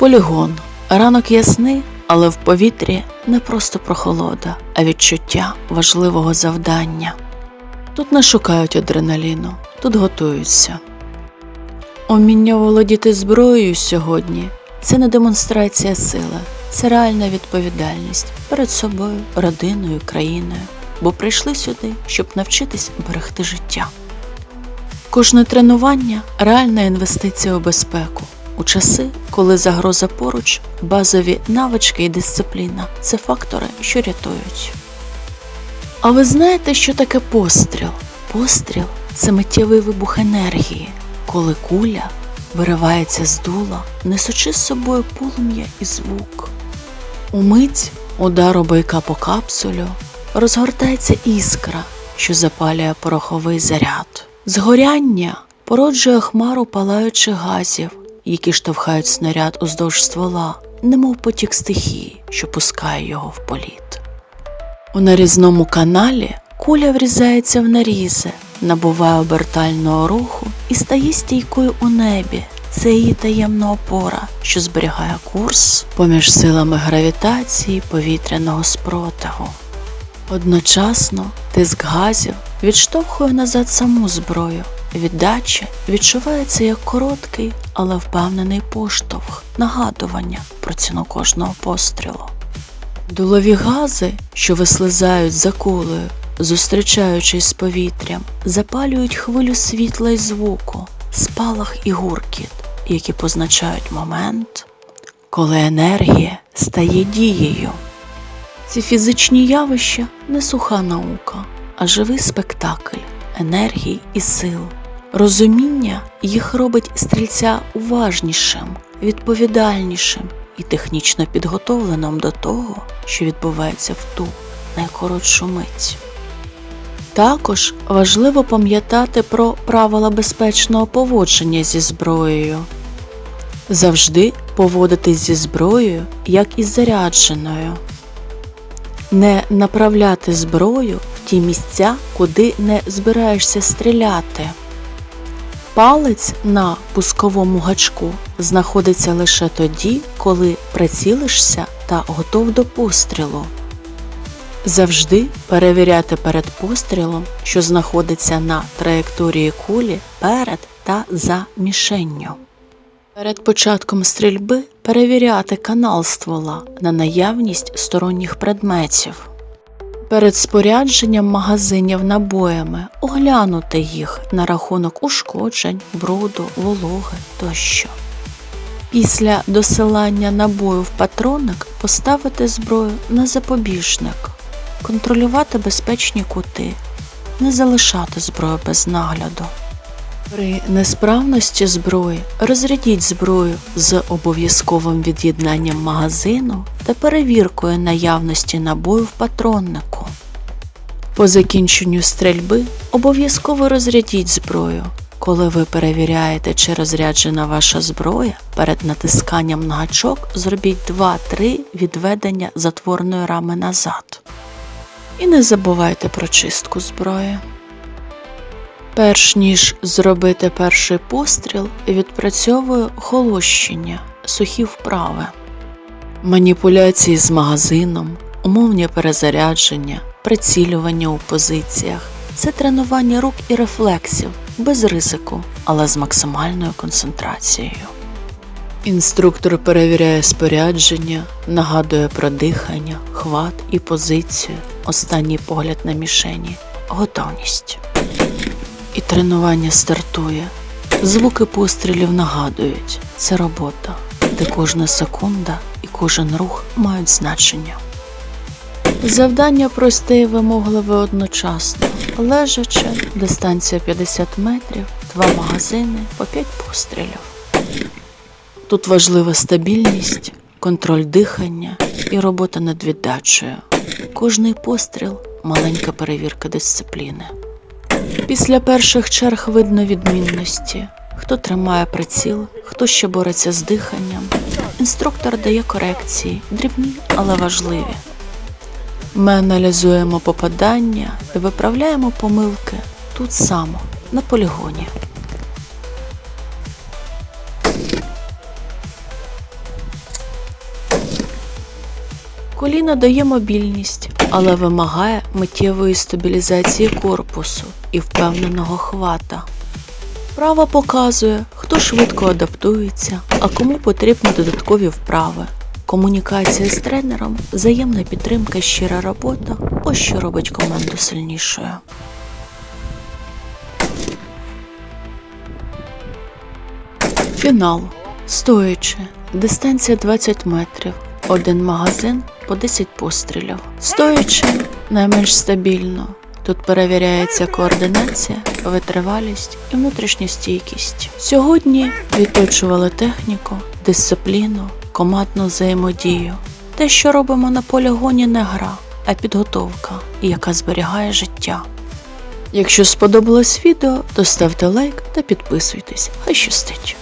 Полігон. Ранок ясний, але в повітрі не просто прохолода, а відчуття важливого завдання. Тут не шукають адреналіну, тут готуються. Уміння володіти зброєю сьогодні це не демонстрація сили, це реальна відповідальність перед собою, родиною, країною, бо прийшли сюди, щоб навчитись берегти життя. Кожне тренування реальна інвестиція у безпеку. У часи, коли загроза поруч, базові навички і дисципліна це фактори, що рятують. А ви знаєте, що таке постріл? Постріл це миттєвий вибух енергії, коли куля виривається з дула, несучи з собою полум'я і звук. Умить удару бойка по капсулю розгортається іскра, що запалює пороховий заряд. Згоряння породжує хмару палаючих газів, які штовхають снаряд уздовж ствола, немов потік стихії, що пускає його в політ. У нарізному каналі куля врізається в нарізи, набуває обертального руху і стає стійкою у небі. Це її таємна опора, що зберігає курс поміж силами гравітації повітряного спротиву. Одночасно тиск газів відштовхує назад саму зброю. Віддача відчувається як короткий, але впевнений поштовх, нагадування про ціну кожного пострілу. Дулові гази, що вислизають за кулею, зустрічаючись з повітрям, запалюють хвилю світла й звуку, спалах і гуркіт, які позначають момент, коли енергія стає дією. Ці фізичні явища не суха наука, а живий спектакль енергії і сил. Розуміння їх робить стрільця уважнішим, відповідальнішим і технічно підготовленим до того, що відбувається в ту найкоротшу мить. Також важливо пам'ятати про правила безпечного поводження зі зброєю. Завжди поводитись зі зброєю, як із зарядженою. Не направляти зброю в ті місця, куди не збираєшся стріляти. Палець на пусковому гачку знаходиться лише тоді, коли прицілишся та готов до пострілу. Завжди перевіряти перед пострілом, що знаходиться на траєкторії кулі перед та за мішенню. Перед початком стрільби перевіряти канал ствола на наявність сторонніх предметів. Перед спорядженням магазинів набоями оглянути їх на рахунок ушкоджень, бруду, вологи тощо. Після досилання набою в патронник поставити зброю на запобіжник, контролювати безпечні кути, не залишати зброю без нагляду. При несправності зброї розрядіть зброю з обов'язковим від'єднанням магазину та перевіркою наявності набою в патроннику. По закінченню стрільби обов'язково розрядіть зброю. Коли ви перевіряєте, чи розряджена ваша зброя, перед натисканням на гачок зробіть 2-3 відведення затворної рами назад. І не забувайте про чистку зброї. Перш ніж зробити перший постріл, відпрацьовую холощення, сухі вправи, маніпуляції з магазином, умовні перезарядження, прицілювання у позиціях. Це тренування рук і рефлексів без ризику, але з максимальною концентрацією. Інструктор перевіряє спорядження, нагадує про дихання, хват і позицію, останній погляд на мішені, готовність. І тренування стартує. Звуки пострілів нагадують, це робота, де кожна секунда і кожен рух мають значення. Завдання просте і вимогливе одночасно. Лежачи, дистанція 50 метрів, два магазини по 5 пострілів. Тут важлива стабільність, контроль дихання і робота над віддачею. Кожний постріл маленька перевірка дисципліни. Після перших черг видно відмінності, хто тримає приціл, хто ще бореться з диханням. Інструктор дає корекції, дрібні, але важливі. Ми аналізуємо попадання і виправляємо помилки тут само, на полігоні. Коліна дає мобільність, але вимагає миттєвої стабілізації корпусу і впевненого хвата. Право показує, хто швидко адаптується, а кому потрібні додаткові вправи. Комунікація з тренером, взаємна підтримка, щира робота ось що робить команду сильнішою. Фінал. Стоячи. Дистанція 20 метрів. Один магазин по 10 пострілів. Стоячи найменш стабільно. Тут перевіряється координація, витривалість і внутрішня стійкість. Сьогодні відточували техніку, дисципліну, командну взаємодію. Те, що робимо на полігоні, не гра, а підготовка, яка зберігає життя. Якщо сподобалось відео, то ставте лайк та підписуйтесь. Хай щастить!